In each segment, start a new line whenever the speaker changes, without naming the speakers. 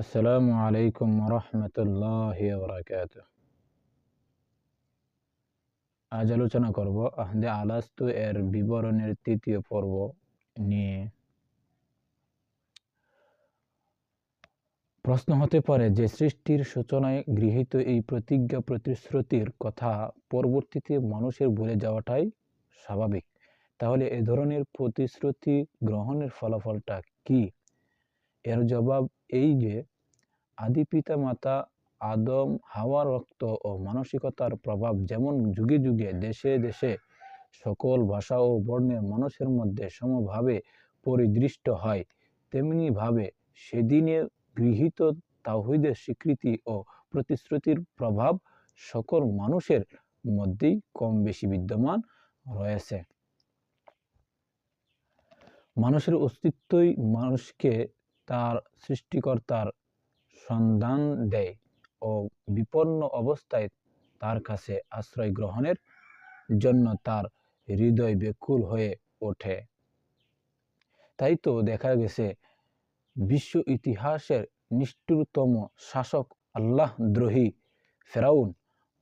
আসসালামু আলাইকুম রহমতুল্লাহ আজ আলোচনা করব আহদে আলাস্তু এর বিবরণের তৃতীয় পর্ব নিয়ে। প্রশ্ন হতে পারে যে সৃষ্টির সূচনায় গৃহীত এই প্রতিজ্ঞা প্রতিশ্রুতির কথা পরবর্তীতে মানুষের ভুলে যাওয়াটাই স্বাভাবিক। তাহলে এ ধরনের প্রতিশ্রুতি গ্রহণের ফলাফলটা কি? এর জবাব এই যে আদি পিতা মাতা, আদম, হাওয়া, রক্ত ও মানসিকতার প্রভাব যেমন যুগে যুগে দেশে দেশে সকল ভাষা ও বর্ণের মানুষের মধ্যে সমভাবে পরিদৃষ্ট হয় তেমনিভাবে সেদিনে গৃহীত তাহিদের স্বীকৃতি ও প্রতিশ্রুতির প্রভাব সকল মানুষের মধ্যেই কম বেশি বিদ্যমান রয়েছে। মানুষের অস্তিত্বই মানুষকে তার সৃষ্টিকর্তার সন্ধান দেয় ও বিপন্ন অবস্থায় তার কাছে আশ্রয় গ্রহণের জন্য তার হৃদয় বেকুল হয়ে ওঠে। তাই তো দেখা গেছে, বিশ্ব ইতিহাসের নিষ্ঠুরতম শাসক আল্লাহ দ্রোহী ফেরাউন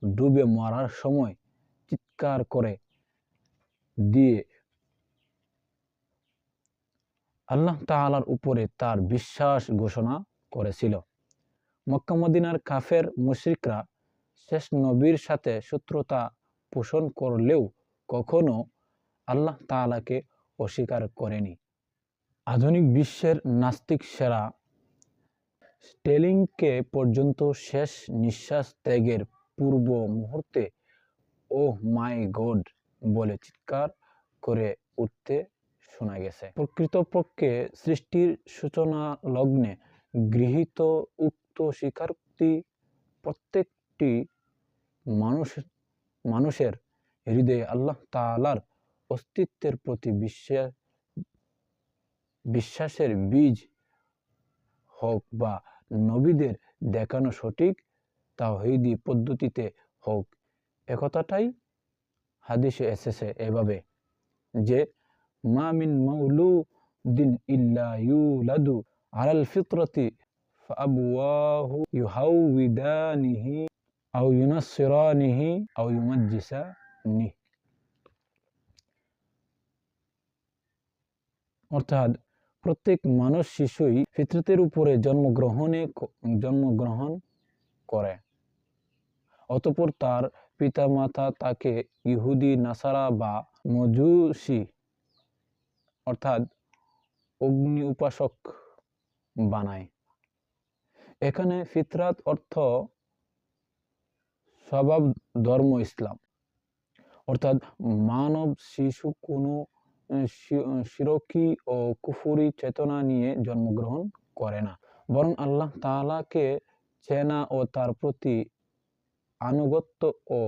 ডুবে মরার সময় চিৎকার করে দিয়ে আল্লাহ তালার উপরে তার বিশ্বাস ঘোষণা করেছিল। মক্কামদিনার কাফের মুশ্রিকরা শেষ নবীর সাথে শত্রুতা পোষণ করলেও কখনো আল্লাহ তালাকে অস্বীকার করেনি। আধুনিক বিশ্বের নাস্তিক সেরা স্টেলিংকে পর্যন্ত শেষ নিঃশ্বাস ত্যাগের পূর্ব মুহূর্তে ও মাই গড বলে চিৎকার করে উঠতে শোনা গেছে। প্রকৃতপক্ষে সৃষ্টির সূচনা লগ্নে গৃহীত উক্ত স্বীকারোক্তি প্রত্যেকটি মানুষ, মানুষের হৃদয়ে আল্লাহ তালার অস্তিত্বের প্রতি বিশ্বাস, বিশ্বাসের বীজ হোক বা নবীদের দেখানো সঠিক তাহিদি পদ্ধতিতে হোক, একথাটাই হাদিসে এসেছে এভাবে যে, মা মিন মাউলুদিন ইল্লা ইউলাদু আলাল ফিতরতি فأبواه يهودانه أو ينصرانه أو يمجسانه অর্থাৎ প্রত্যেক মানুষ শিশুই ফিতরতের উপরে জন্মগ্রহণে জন্মগ্রহণ করে অতপর তার পিতামাতা তাকে ইহুদি নাসারা বা মজুসি অর্থাৎ অগ্নি উপাসক বানায় এখানে ফিতরাত অর্থ স্বভাব ধর্ম ইসলাম। অর্থাৎ মানব শিশু কোনো শিরকি ও কুফুরি চেতনা নিয়ে জন্মগ্রহণ করে না। বরং আল্লাহ তালাকে চেনা ও তার প্রতি আনুগত্য ও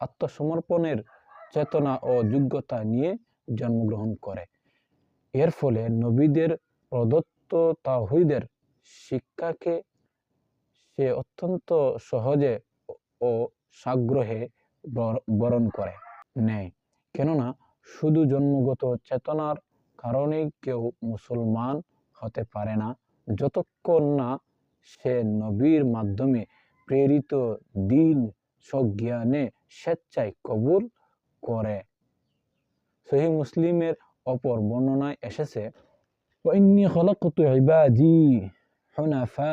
আত্মসমর্পণের চেতনা ও যোগ্যতা নিয়ে জন্মগ্রহণ করে। এর ফলে নবীদের প্রদত্ত তাহিদের শিক্ষাকে সে অত্যন্ত সহজে ও সাগ্রহে বরণ করে, নেয়। কেননা, শুধু জন্মগত চেতনার কারণেই কেউ মুসলমান হতে পারে না, যতক্ষণ না সে নবীর মাধ্যমে প্রেরিত দিন সজ্ঞানে স্বেচ্ছায় কবুল করে। সহি মুসলিমের অপর বর্ণনায় এসেছে হুনাফা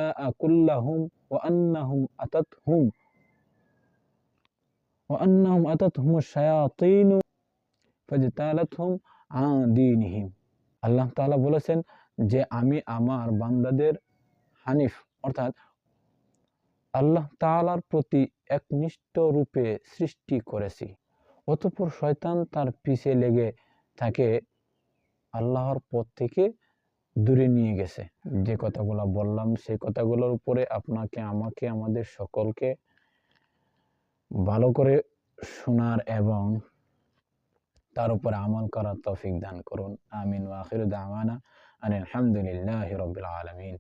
আল্লাহ তাআলা বলেছেন যে আমি আমার বান্দাদের হানিফ, অর্থাৎ আল্লাহ তাআলার প্রতি একনিষ্ঠ রূপে সৃষ্টি করেছি। অতঃপর শয়তান তার পিছে লেগে থাকে আল্লাহর পথ থেকে দূরে নিয়ে গেছে। যে কথাগুলো বললাম, সেই কথাগুলোর উপরে আপনাকে, আমাকে, আমাদের সকলকে ভালো করে শোনার এবং তার উপরে আমল করার তৌফিক দান করুন। আমিন। ওয়াখির দাওয়ানা আলহামদুলিল্লাহ রবিল আলমিন।